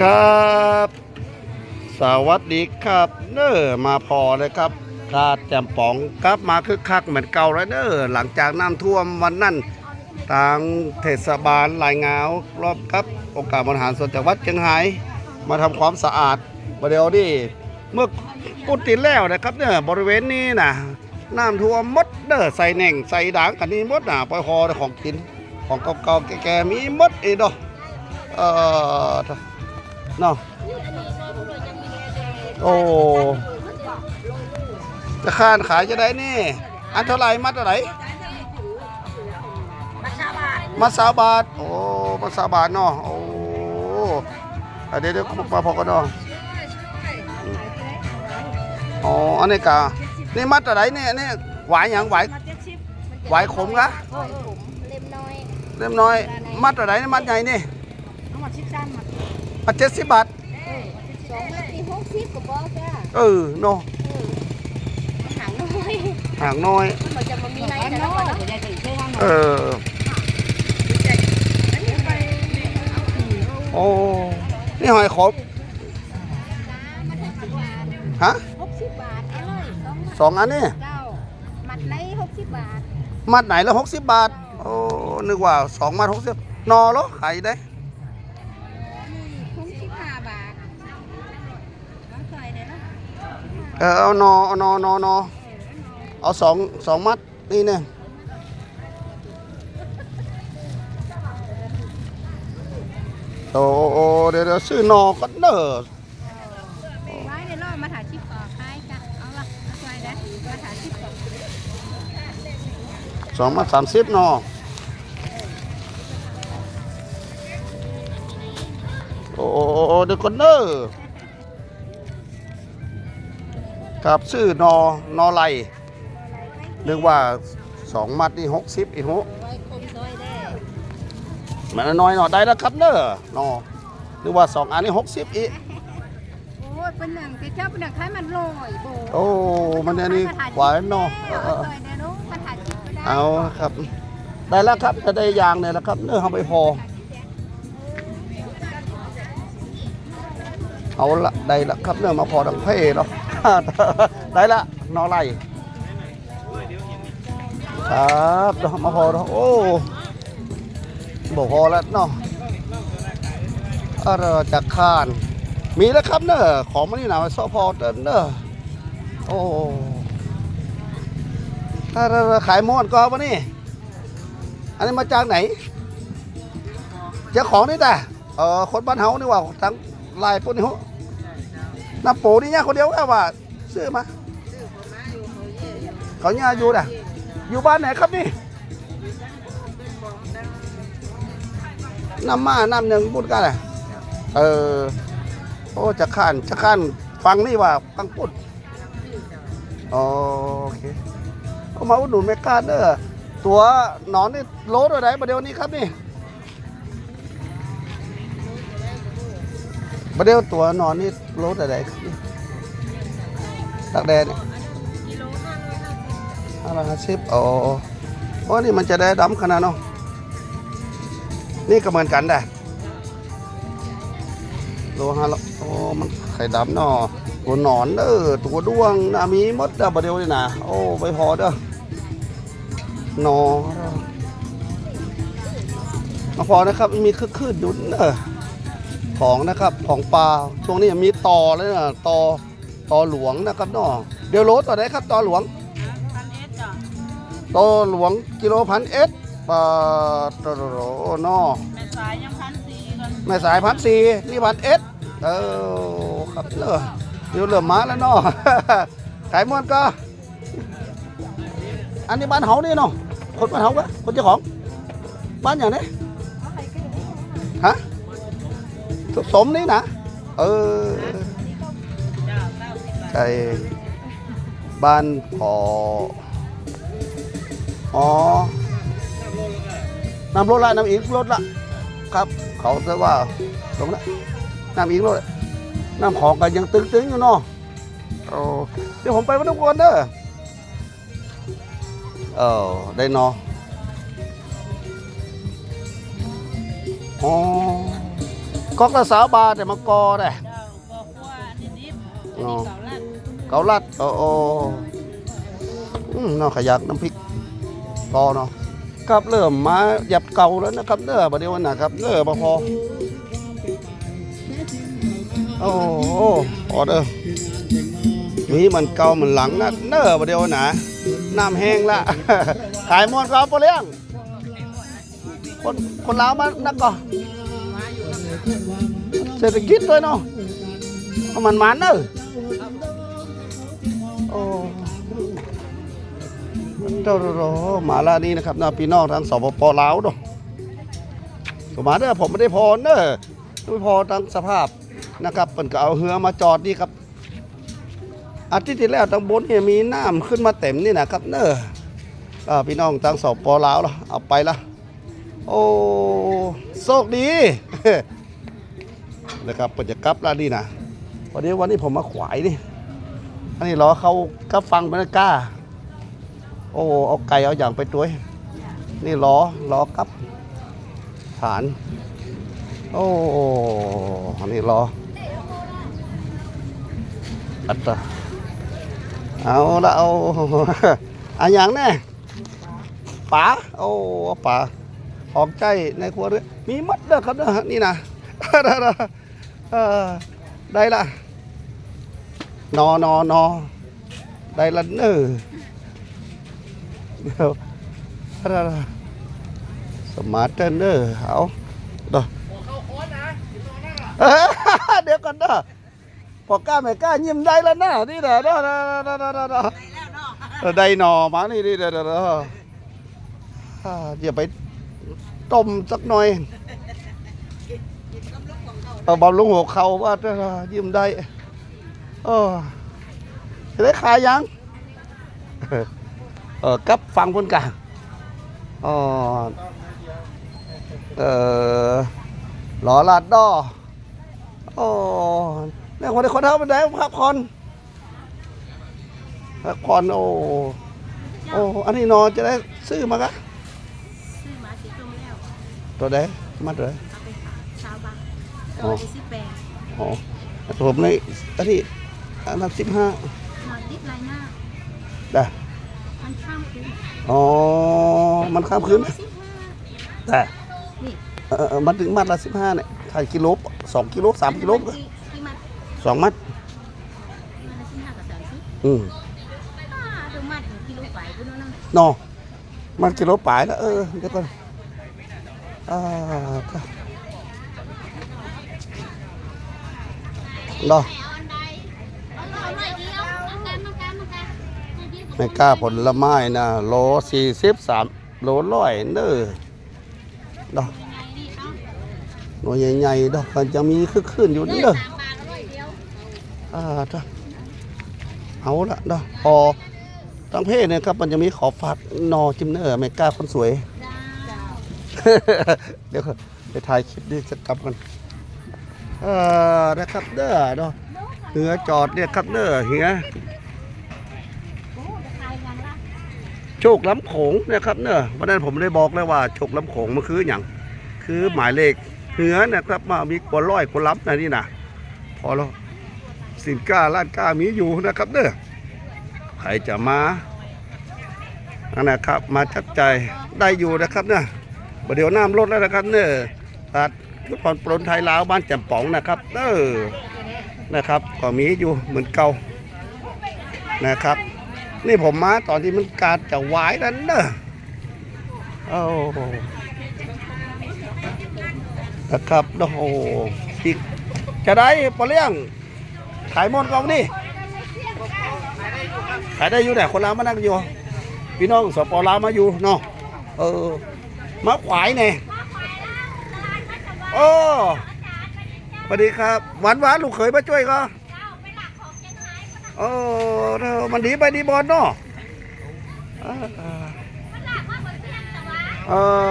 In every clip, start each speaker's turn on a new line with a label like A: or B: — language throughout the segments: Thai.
A: ครับ สวัสดีครับ เน้อมาพอเลยครับกาดแจมป๋องกลับมาคึกคักเหมือนเก่าแล้วเน้อหลังจากน้ำท่วมวันนั้นทางเทศบาลรายงานรอบครับองค์การบริหารส่วนจังหวัดเชียงรายมาทำความสะอาดประเดี๋ยวนี้เมื่อกุฏิแล้วนะครับเนี่ยบริเวณนี้นะน้ำท่วมมดเด้อใส่แหน่งใส่ด่างกันนี่มดนะปล่อยคอของกินของเก่าๆแก่ๆมีมดอีดอเออ เนาะโอ้จะข้านขายจะได้นี่ อันเท่าไหร่มัดเท่าไหร่มัดสามบาท โอ้มัดสามบาทเนาะโอ้อะเดี๋ยวเดี๋ยวมาพอกันเนาะอ๋ออันนี้กะนี่มัดเท่าไหร่เนี่ยนี่หวายหยังหวาย
B: มาเจ็ดสิบ
A: หวายขมกะ
B: โอ้ยผมเล็มน้อย
A: เล่มน้อย มัดเท่าไหร่นี่มัดใหญ่นี่
B: เอามาชิบซ้ำมา
A: มัดเจ็ดสิบบาท
B: เออสองมาตีหกสิบก็บอกจ้า
A: เออเนาะ
B: เออมันหางน้อย
A: ห่างน้อย
B: มันจะมามีในแต่ละคนเนาะ
A: เออ
B: อันนี้ไป
A: โอ้ นี่หอยขมฮะ
B: หกสิบบาทเอาเลยสอง
A: สองอันนี่
B: เจ้ามัดไหนหกสิบบาท
A: มัดไหนละหกสิบบาท โอ้ นึกว่าสองมัดหกสิบนอเหรอขายได้
B: นี่คุ้มสิบห้าบาทน้องเคยเลยเนาะ
A: เออเอานอเอานอนอนอเอาสองสองมัดนี่เนี่ยโอ้โอ้เดี๋ยวเดี๋ยวซื้อนอก็เนอะ
B: ไว้ในรอบมาถ่ายชิปต่อใครจ้ะเอาละเอาไปได้มาถ่ายชิปต่อ
A: สองมัดสามสิบนอโอ้โอ้โอ้โอ้เดี๋ยวก่อนเนอะ ครับซื้อนอนอไหลนึกว่าสองมัดนี่หกสิบอีกหก
B: ไว้คมซอยได้
A: มันน้อยหน่อยได้แล้วครับเนอะนอนึกว่าสองอันนี้หกสิบอีก
B: โอ้ยเป็นหนังเจ้าเป็นหนังคล้ายมันลอยโบ
A: โอ้มันอันนี้หวานเนอะเออเออ
B: เลยเดี๋ยวรู้มาถ่ายคลิปก็ได้
A: เอาครับ ได้แล้วครับจะได้ยางเนี่ยแล้วครับเนื้อเอาไปพอเอาละได้ละครับเนื้อมาพอดังเพ่เนาะ ได้ละนอไล่ครับเนาะมาพอเนาะโอ้บอกพอแล้วเนาะอะไรจากคาน มีแล้วครับเนอะของมันนี่หนาซอพอเดินเนอะโอ้ถ้าเราขายมอนก็วะนี่ อันนี้มาจากไหน เจ้าของนี่แต่เออคนบ้านเฮานี่ว่าทั้งลายปุ่นนี่ฮะ น้ำโปนี่เนี่ยคนเดียวแค่ว่าซื้อมาเขาเนี่ยอยู่น่ะ อยู่บ้านไหนครับนี่น้ำมาน้ำหนึ่งพูดกันเลยเออ โอ้จะข้านจะข้านฟังนี่ว่าฟังพูดโอเคเอามาอุดหนุนไม่ก้าเด้อตัวหนอนนี่โลเท่าไรประเดี๋ยวนี้ครับนี่ ประเดี๋ยวตัวนอนนี่โลเท่าไรครับตักแดดเนี่ยห้าร้อยห้าสิบโอ้โอ้นี่มันจะได้ดำขนาดเนาะนี่ก็เหมือนกันได้โลห้าร้อยโอ้มันไข่ดำเนาะตัวหนอนเด้อตัวด้วงนะมีมดเด้อประเดี๋ยวนี่นะโอ้ไปพอเด้อนอมาพอนะครับ มีคึกคืนดุนเด้อ ของนะครับของปลาช่วงนี้มีต่อเลยนะต่อต่อหลวงนะครับเนาะเดี๋ยวโลต่อไหนครับต่อหลวง
B: พันเอสจ้ะ
A: ต่อหลวงกิโลพันเอสปลาตอโรเนาะ
B: แม่สายยังพันสี่กัน
A: แม่สายพันสี่นี่พันเอสเออครับเนอะเดี๋ยวเหลือมาแล้วเนาะขายมวนก็อันนี้บ้านเฮานี่เนาะคนบ้านเฮาปะคนเจ้าของบ้านอย่างนี้ฮะ สสมนี่นะ เออ
B: จ้าเก้าสิบบาท
A: ไอบ้านพออ๋อน้ำรถละน้ำอีกรถละครับ เขาจะว่าตรงนั้นน้ำอีกรถละน้ำของกันยังตึงๆอยู่เนาะโอ้เดี๋ยวผมไปวัดทุกคนเด้อเออได้เนออ๋อ ก๊อกละสาวบาทแต่มากอได้
B: เจ้าบอกว่านิดนิด
A: อ๋อ
B: นี่เก่าลัด
A: เกาลัดโอ้โอ้อืมเนอกขยักน้ำพริกกอเนาะครับเริ่มมาหยับเก่าแล้วนะครับเด้อประเดี๋ยวนะครับเด้อพอพอโอ้โหพอเด้อมีมันเก่ามันหลังนะเด้อประเดี๋ยวนะน้ำแห้งละ ขายหมดครับปเลี้ยงคนคนลาวมานักก่อ เศรษฐกิจด้วยเนาะมันมันเด้อโอ้เจ้าโรมาลานี้นะครับนะพี่น้องทางสปปลาวเนาะสมาเด้อผมไม่ได้พอเด้อไม่พอทางสภาพนะครับเปิ่นก็เอาเหือมาจอดนี่ครับอาทิตย์ที่แล้วทางบนเนี่ยมีน้ำขึ้นมาเต็มนี่นะครับเด้ออ่าพี่น้องทางสปปลาวละเอาไปละโอ้โชคดี นะครับเปิ่นจะกลับแล้วนี่นะวันนี้วันนี้ผมมาขวายนี่อันนี้รอเขาก็ฟังบรรยากาโอ้เอาไก่เอาอย่างไปตัวนี่รอรอกับฐาน โอ้อันนี้รออัตตาเอาละเอาอันอย่างแน่ป๋าโอ้ป๋าออกใจในครัวเรือนมีมัดเด้อครับเด้อนี่นะ เออได้ละนอนอนอได้ละเนอเดี๋ยวอะไรล่ะสมาร์ทเนอร์เอาเด้อเอ้อเดี๋ยวก่อน เด้อพอกล้าไม่กล้ายิ้มได้แล้วนะนี่เด้อเด้อเด้อเด้อเด้อเด้อเด้อเออได้หนอมานี่นี่เด้อเด้อเด้ออ่าเดี๋ยวไปต้มสักหน่อยเอาบำรุงหัวเข่าว่าเด้อยิ้มได้เออจะได้ขายยังเออกับฟังคนกลางอ๋อเออหลอลาดดอโอ้เนี่ยคนที่คนเท่าเป็นไงพักผ่อนพักผ่อนโอ้โอ้อันนี้นอนจะได้ซื้อมากะ
B: ซื้อมาสีต้มแล้ว
A: ตัวใดมาตัวใด
B: เอาไปขายชาวบ้าน
A: อ๋อ
B: เอาไปซื้อแปลง
A: อ๋อผมในอันนี้อันนั้นสิบห้าน
B: อนดิบไรหน้า
A: ได้
B: มันข้ามคืน
A: อ๋อ มันข้ามคืน
B: สิบห้า
A: แต่
B: นี่
A: เออเออมันถึงมัดละสิบห้าเนี่ยถ่ายกิโลสองกิโลสามกิโล
B: ที่ที่มัน
A: สองมัด
B: มันละสิบห้ากับสามสิบ
A: อืม
B: อ่าดูมัดกิโลไปกูโน่นนั่น
A: นอมันกิโลปลายแล้ว เออ เดี๋ยวก่อนอ่าก็นอ
B: เอาอันาหน่อยหน่อยเดียวเอากันเอากันเอากันเอาเดียว
A: ไม่กล้าผลไม้นะโลสี่สิบสามโลร้อยเด้อดอกหน่วยใหญ่ๆดอกมันจะมีคึกคืนอยู่
B: เนี่ย
A: เด้อ
B: สามบาทอร่อยเดียว
A: อ่าจ้ะเอาละเนาะพอตั้งเพศเนี่ยครับมันจะมีขอฝากนอจิมเนอร์ไม่กล้าคนสวย เดี๋ยวก่อนไปถ่ายคลิปนี้จะกลับกัน เออนะครับเด้อเนาะเหือจอดเนี่ยครับเด้อเหือ
B: โอ้จะขาย
A: โชคล้ำโขงนะครับเนอะวันนั้นผมได้บอกแล้วว่าโชคล้ำโขงมันคืออย่างคือหมายเลขเหือนะครับมามีกว่าร้อยกว่าล้ำนะนี่นะพอแล้วสินค้าร้านค้ามีอยู่นะครับเด้อใครจะมาอันนะครับมาจับใจได้อยู่นะครับเนอะเดี๋ยวน้ำลดแล้วนะครับเนอะตัด ทุกคนปลนไทยลาวบ้านแจ่มป๋องนะครับเด้อนะครับก็มีอยู่เหมือนเก่านะครับ นี่ผมมาตอนที่มันการจะวายนั้นเนอะโอ้นะครับโอ้โหอีกจะได้ปลาเลี้ยง ขายหมดกองนี่ขายได้อยู่แต่คนลาวมานั่งอยู่ พี่น้องสปอลาวมาอยู่เนาะเออมาขวายเนี่ย โอ้สวัสดีครับ หวานหวานลูกเขยมาช่วยก็โอ้เธอมันดีไปดีบอลเนาะเออเออ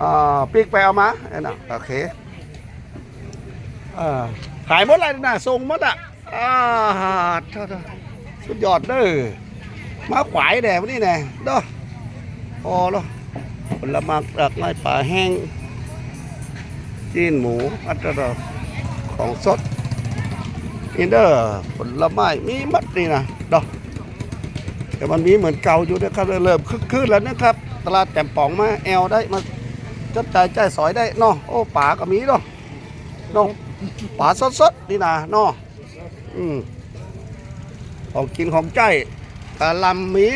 A: อ่าปีกไปเอามาเอ็นะโอเคอ่าขายหมดเลยนะส่งหมดอะอ่าเท่าๆสุดยอดเด้อมาขวายแดดวันนี้แน่ด้อพอแล้วผลไม้หลากไม้ป่าแห้ง จีนหมูอัตราของสดนี่เด้อผลไม้มีมัดนี่นะดอกแต่มันมีเหมือนเก่าอยู่นะครับเริ่มคึกคืนแล้วนะครับ ตลาดแจ่มป่องมาแอลได้มาจับจ่ายจ่ายสอยได้เนาะโอ้ป่าก็มีเนาะเนาะป่าสดๆนี่นะเนาะอืมของกินของใจกะหลำมี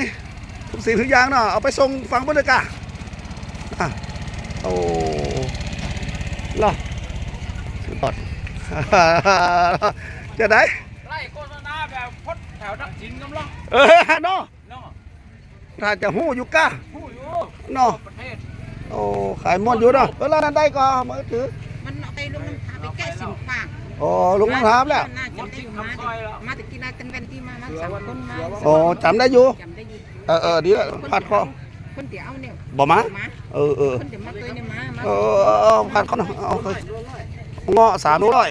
A: ทุกสิ่งทุกอย่างเนาะเอาไปส่งฟังบรรยากาศอะโอ้ ล่ะสุดยอดจะได้
C: ไล่โฆษณาแบบพดแถวนักจินกำลัง
A: เออเนาะ
C: เนาะ
A: ถ้าจะหู้อยู่ก้า
C: ผู้อยู่
A: เนาะโอ้ขายหมดอยู่เนาะเวลานั้นได้ก็มือถือ
D: มันเอาไปลงน้ำตาไปแก้สินปาก
A: โอ้ลุงมาถามแล้ว
D: น่าจำได้มามาตะกี้นายเต็นเวนที่มามาสามคนมา
A: โอ้จำได้อยู่เออเออดีแล้วพาดคอ
D: คนเดี๋ยวเอาเนี่ย
A: บ่มา
D: มา
A: เออเออ
D: คนเดี๋ยวมาตัวเนี่ยมามา
A: เออเออเออพาดคอหน่อยเอาไปเงาะสามร้อย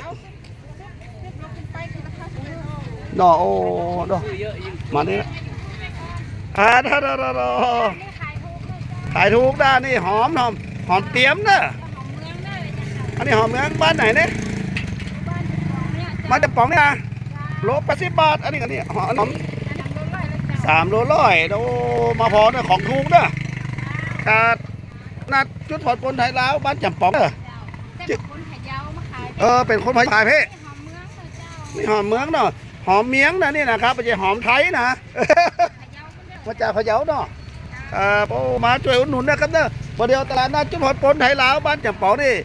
A: เนาะโอ้เนาะ
C: คือเยอะยิ่ง
A: มานี่นะอ่าเด้อเด้อเด้อเด้อขายถูกด้านนี่หอมหอมหอมเตรียมเนอะอันนี้หอมเมืองบ้านไหนเนี่ยมาจากป๋องเนี่ยนะโลแปดสิบบาทอันนี้อันนี้หอม สามโลร้อยโอ้มาพอเนี่ยของถูกเนอะกาดนัดจุดผ่อนปลนไทยลาวบ้านจำป๋องเนอะ
B: แต่คนขยาวมาขาย
A: เออเป็นคนพายขายเพ่
B: หอมเมืองเถอะเจ้า
A: นี่หอมเมืองเนาะหอมเมียงนะนี่นะครับไม่ใช่หอมไทยนะ
B: ขยาวก็เด้อ
A: มาจากพะเยาเนาะครับโอ้มาช่วยอุดหนุนนะครับเด้อประเดี๋ยวตลาดนัดจุดหอดปนไทยลาวบ้านจำเปานี่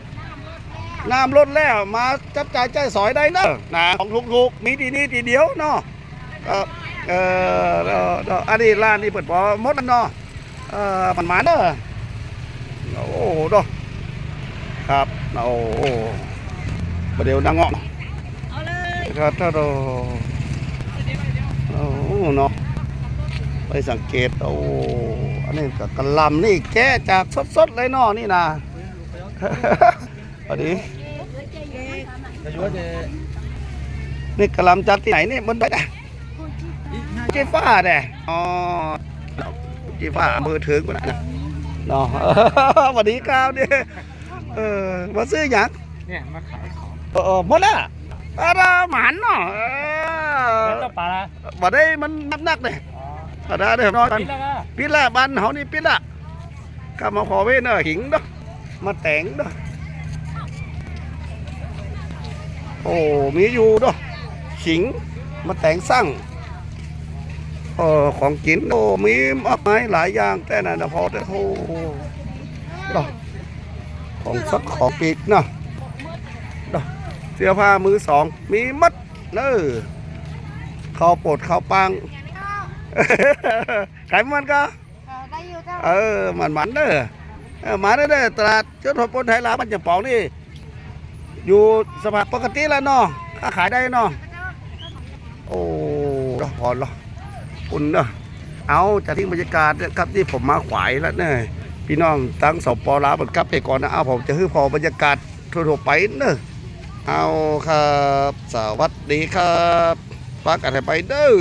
A: น้ำลดแล้วมาจับจ่ายใจายสอยได้เนาะนะของถูกๆมีดีนี่ทีเดียวเนาะ เออเออเออเอออันนี้ร้านนี้เปิดพอหมดแล้วเนาะเออมันหมาเด้อโอ้โหเนาะครับโอ้โหประเดี๋ยวดังเงาะ
D: เอาเลย
A: ครับถ้าเราโอ้เนาะไปสังเกตโอ้อันนี้กับกะหลำนี่แก้จากสดๆเลยเนาะนี่นะพอดีนี่กะหลำจากที่ไหนเนี่ยบนไปอะ เจ๊ฟ้าเด้อ๋อเจ๊ฟ้าอำเภอถึงกูนะเนาะสวัสดีครับเนี่ยเออมาซื้อหยัง
C: เนี่ยมาขายของ
A: เออเออหมดละอะไรหมันเนาะเออ
C: แล้วก็ปลาละ
A: บ่ได้มันนักๆเลย
C: อ๋อ
A: ถ้าได้เด้อน้อยกัน
C: ปิดแล้วก็
A: ปิดละบ้านเฮานี่ปิดละก็มาขอเว้นเด้อหิงเด้อมาแต่งเด้อโอ้มีอยู่เด้อหิงมาแต่งสร้างเออของกินโอ้มีมากมายหลายอย่างแต่นั่นนะพอแต่โอ้เด้อของสักของปีกเนาะเด้อเสื้อผ้ามือสอง มีหมัดเน้อข้าวโปดข้าวปังขายมันก็
B: เออได้อยู่เจ้า
A: เออมันมันเด้อเออมาเด้อเด้อตลาดจุดหัวปนไทยลาวมันจะเปองนี่ อยู่สภาพปกติแล้วเนาะค้าขายได้เนาะโอ้ดอกพอละ อุ่นเนาะเอาจากที่บรรยากาศเนยครับที่ผมมาขวายแล้วเนี่ยพี่น้องตั้งสปลาวเหมือนกับไปก่อนนะเอาผมจะให้พอบรรยากาศทั่วๆไปเนอะเอาครับ สวัสดีครับฝากกันให้ไปเด้อ